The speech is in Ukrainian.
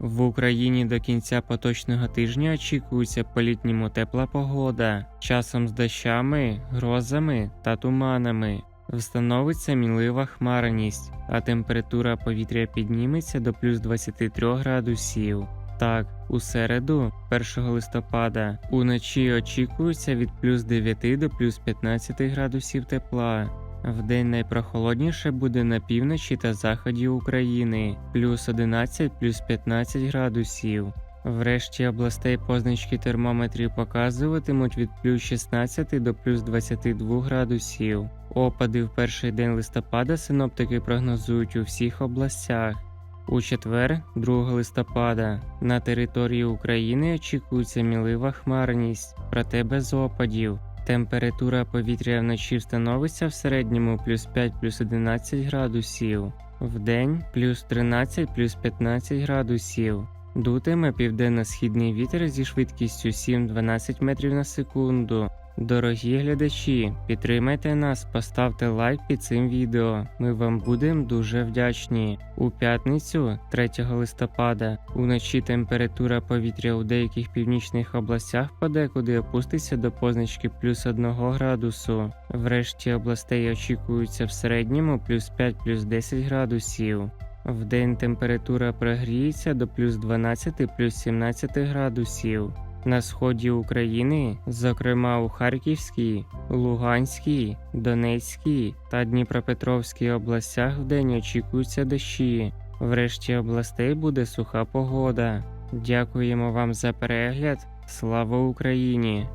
В Україні до кінця поточного тижня очікується по-літньому тепла погода, часом з дощами, грозами та туманами. Встановиться мінлива хмарність, а температура повітря підніметься до плюс 23 градусів. Так, у середу, 1 листопада, уночі очікується від плюс 9 до плюс 15 градусів тепла. Вдень найпрохолодніше буде на півночі та заході України плюс 11 плюс 15 градусів. Врешті областей позначки термометрів показуватимуть від плюс 16 до плюс 22 градусів. Опади в перший день листопада синоптики прогнозують у всіх областях. У четвер, 2 листопада, на території України очікується мілива хмарність, проте без опадів. Температура повітря вночі встановиться в середньому плюс 5 плюс 11 градусів, вдень плюс 13 плюс 15 градусів. Дутиме південно-східний вітер зі швидкістю 7-12 метрів на секунду. Дорогі глядачі, підтримайте нас, поставте лайк під цим відео. Ми вам будемо дуже вдячні. У п'ятницю, 3 листопада, уночі температура повітря у деяких північних областях подекуди опуститься до позначки плюс 1 градусу. Врешті областей очікується в середньому плюс 5 плюс 10 градусів. Вдень температура прогріється до плюс 12 плюс 17 градусів. На сході України, зокрема у Харківській, Луганській, Донецькій та Дніпропетровській областях вдень очікуються дощі. В решті областей буде суха погода. Дякуємо вам за перегляд. Слава Україні!